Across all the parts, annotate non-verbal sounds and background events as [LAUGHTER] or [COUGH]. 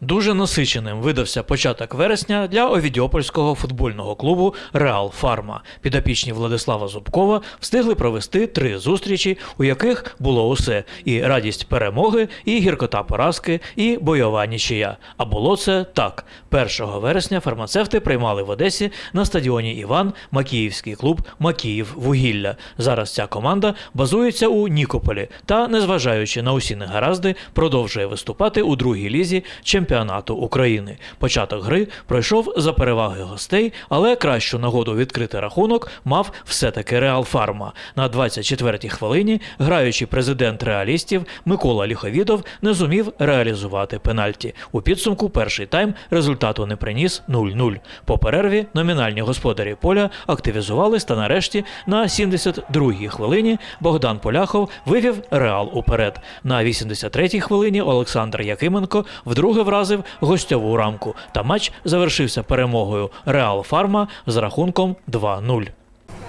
Дуже насиченим видався початок вересня для Овідіопольського футбольного клубу Реал Фарма. Підопічні Владислава Зубкова встигли провести три зустрічі, у яких було усе: і радість перемоги, і гіркота поразки, і бойова нічия. А було це так: 1 вересня фармацевти приймали в Одесі на стадіоні Іван Макіївський клуб Макіїв Вугілля. Зараз ця команда базується у Нікополі та, незважаючи на усі негаразди, продовжує виступати у другій лізі чемпіонату України. Початок гри пройшов за переваги гостей, але кращу нагоду відкрити рахунок мав все-таки Реал Фарма. На 24-й хвилині граючий президент реалістів Микола Ліховідов не зумів реалізувати пенальті. У підсумку перший тайм результату не приніс 0-0. По перерві номінальні господарі поля активізувались та нарешті на 72-й хвилині Богдан Поляхов вивів Реал уперед. На 83-й хвилині Олександр Якименко вдруге вразив гостьову рамку. Та матч завершився перемогою Реал Фарма з рахунком 2-0.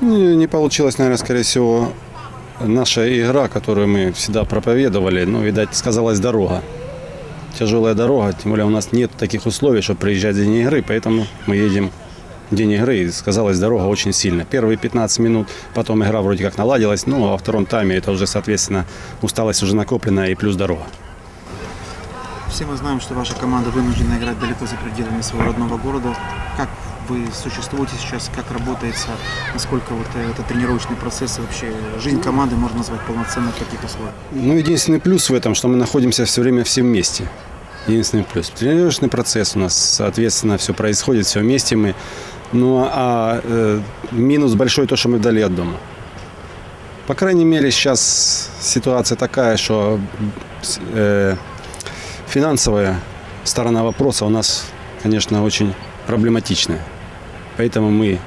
Не, не получилась, наверное, скорее всего, наша игра, которую мы всегда проповедовали, ну, видать, сказалась дорога. Тяжелая дорога, тем более у нас нет таких условий, чтобы приезжать в день игры, поэтому мы едем в день игры, и сказалась дорога очень сильно. Первые 15 минут, потом игра вроде как наладилась, ну, а во втором тайме это уже, соответственно, усталость уже накопленная и плюс дорога. Все мы знаем, что ваша команда вынуждена играть далеко за пределами своего родного города. Как вы существуете сейчас, как работается, насколько вот этот тренировочный процесс вообще жизнь команды можно назвать полноценной в таких условиях? Ну, единственный плюс в этом, что мы находимся все время все вместе. Единственный плюс. Тренировочный процесс у нас, соответственно, все происходит, все вместе мы. Ну, а э, минус большой то, что мы вдали от дома. По крайней мере, сейчас ситуация такая, что э, финансовая сторона вопроса у нас, конечно, очень проблематичная. Поэтому мы,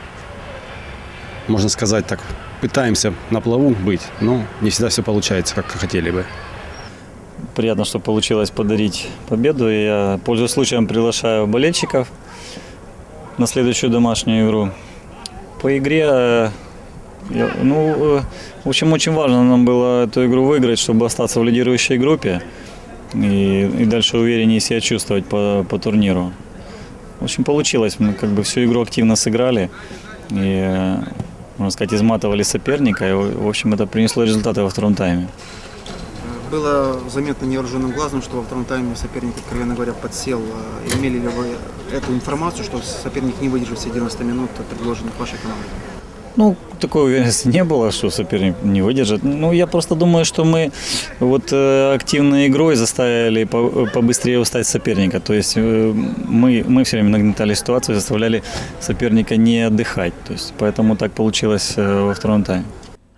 можно сказать так, пытаемся на плаву быть, но не всегда все получается, как хотели бы. Приятно, что получилось подарить победу. Я, пользуясь случаем, приглашаю болельщиков на следующую домашнюю игру. По игре, э, ну, э, в общем, очень важно нам было эту игру выиграть, чтобы остаться в лидирующей группе и, и дальше увереннее себя чувствовать по, по турниру. В общем, получилось. Мы как бы всю игру активно сыграли и, можно сказать, изматывали соперника. И, в общем, это принесло результаты во втором тайме. Было заметно невооруженным глазом, что во втором тайме соперник, откровенно говоря, подсел. Э, Имели ли вы эту информацию, что соперник не выдержит все 90 минут, предложенных вашей командой? Ну, такой уверенности не было, что соперник не выдержит. Ну, я просто думаю, что мы вот э, активной игрой заставили по- побыстрее устать соперника. То есть э, мы, мы все время нагнетали ситуацию, заставляли соперника не отдыхать. То есть поэтому так получилось э, во втором тайме.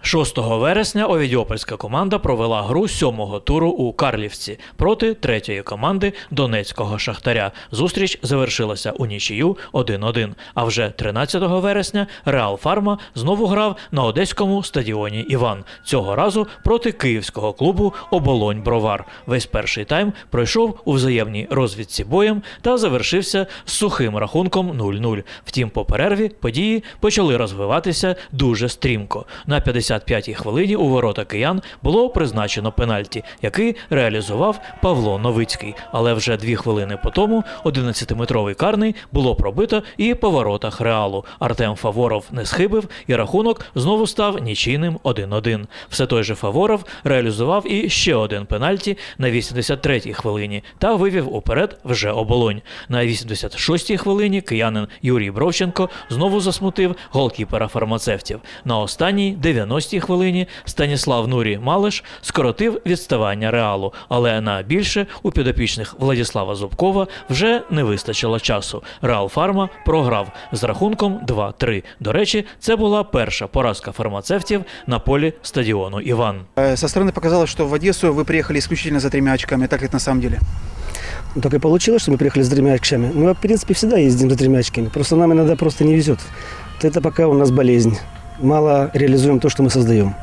6 вересня Овідіопольська команда провела гру сьомого туру у Карлівці проти третьої команди Донецького Шахтаря. Зустріч завершилася у нічию 1-1. А вже 13 вересня Реал Фарма знову грав на одеському стадіоні Іван. Цього разу проти київського клубу Оболонь Бровар. Весь перший тайм пройшов у взаємній розвідці боєм та завершився з сухим рахунком 0-0. Втім, по перерві події почали розвиватися дуже стрімко. На 55-й хвилині у ворота киян було призначено пенальті, який реалізував Павло Новицький. Але вже дві хвилини по тому 11-метровий карний було пробито і по воротах реалу. Артем Фаворов не схибив, і рахунок знову став нічийним 1-1. Все той же Фаворов реалізував і ще один пенальті на 83-й хвилині та вивів уперед вже оболонь. На 86-й хвилині киянин Юрій Бровченко знову засмутив голкіпера фармацевтів. На останній 90-й хвилині Станіслав Нурі Малиш скоротив відставання реалу, але на більше у підопічних Владислава Зубкова вже не вистачило часу. Реал Фарма програв з рахунком 2-3. До речі, це була перша поразка фармацевтів на полі стадіону Іван. Э, Со стороны показалось, что в Одессу вы приехали исключительно за тремя очками. Так ли это на самом деле? Ну, Так и получилось, что мы приехали с тремя очками. Мы, в принципе, всегда ездим за тремя очками. Просто нам иногда просто не везет. Вот Это пока у нас болезнь. Мало реализуем то, что мы создаем.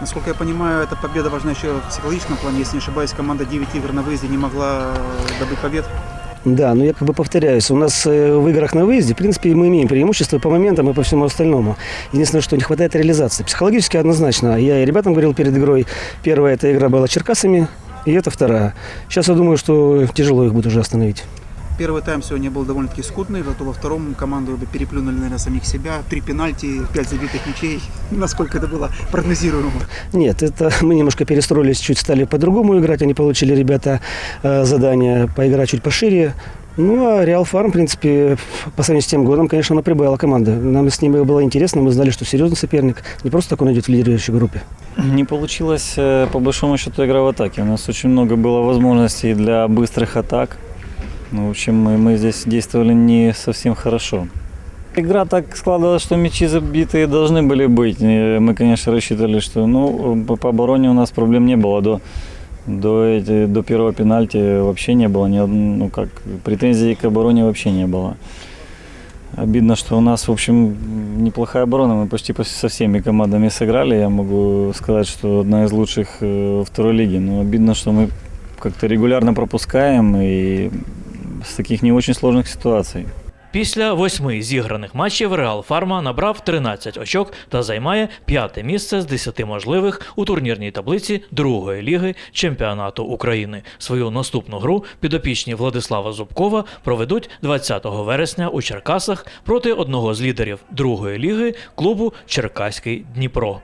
Насколько я понимаю, эта победа важна еще в психологическом плане. Если не ошибаюсь, команда 9 игр на выезде не могла добыть побед. Да, но я как бы повторяюсь, у нас э, в играх на выезде, в принципе, мы имеем преимущество по моментам и по всему остальному. Единственное, что не хватает реализации. Психологически однозначно. Я и ребятам говорил перед игрой, первая эта игра была Черкасами, и это вторая. Сейчас я думаю, что тяжело их будет уже остановить. Первый тайм сегодня был довольно-таки скудный, зато во втором команды бы переплюнули, наверное, самих себя. Три пенальти, пять забитых мячей. Насколько это было прогнозируемо? Нет, это [LAUGHS] мы немножко перестроились, чуть стали по-другому играть. Они получили, ребята, э, задание поиграть чуть пошире. Ну, а Реал Фарм, в принципе, по сравнению с тем годом, конечно, она прибавила команда. Нам с ними было интересно, мы знали, что серьезный соперник. Не просто так он идет в лидирующей группе. Не получилась, э, по большому счету, игра в атаке. У нас очень много было возможностей для быстрых атак. Ну, в общем, мы, мы здесь действовали не совсем хорошо. Игра так складывалась, что мячи забитые должны были быть. Мы, конечно, рассчитывали, что ну, по обороне у нас проблем не было. До, до, до первого пенальти вообще не было. Ни, ну, как, претензий к обороне вообще не было. Обидно, что у нас, в общем, неплохая оборона. Мы почти по- со всеми командами сыграли. Я могу сказать, что одна из лучших э, второй лиги. Но обидно, что мы как-то регулярно пропускаем и с таких не очень сложных ситуаций. Після восьми зіграних матчів Реал Фарма набрав 13 очок та займає п'яте місце з 10 можливих у турнірній таблиці другої ліги чемпіонату України. Свою наступну гру підопічні Владислава Зубкова проведуть 20 вересня у Черкасах проти одного з лідерів другої ліги клубу Черкаський Дніпро.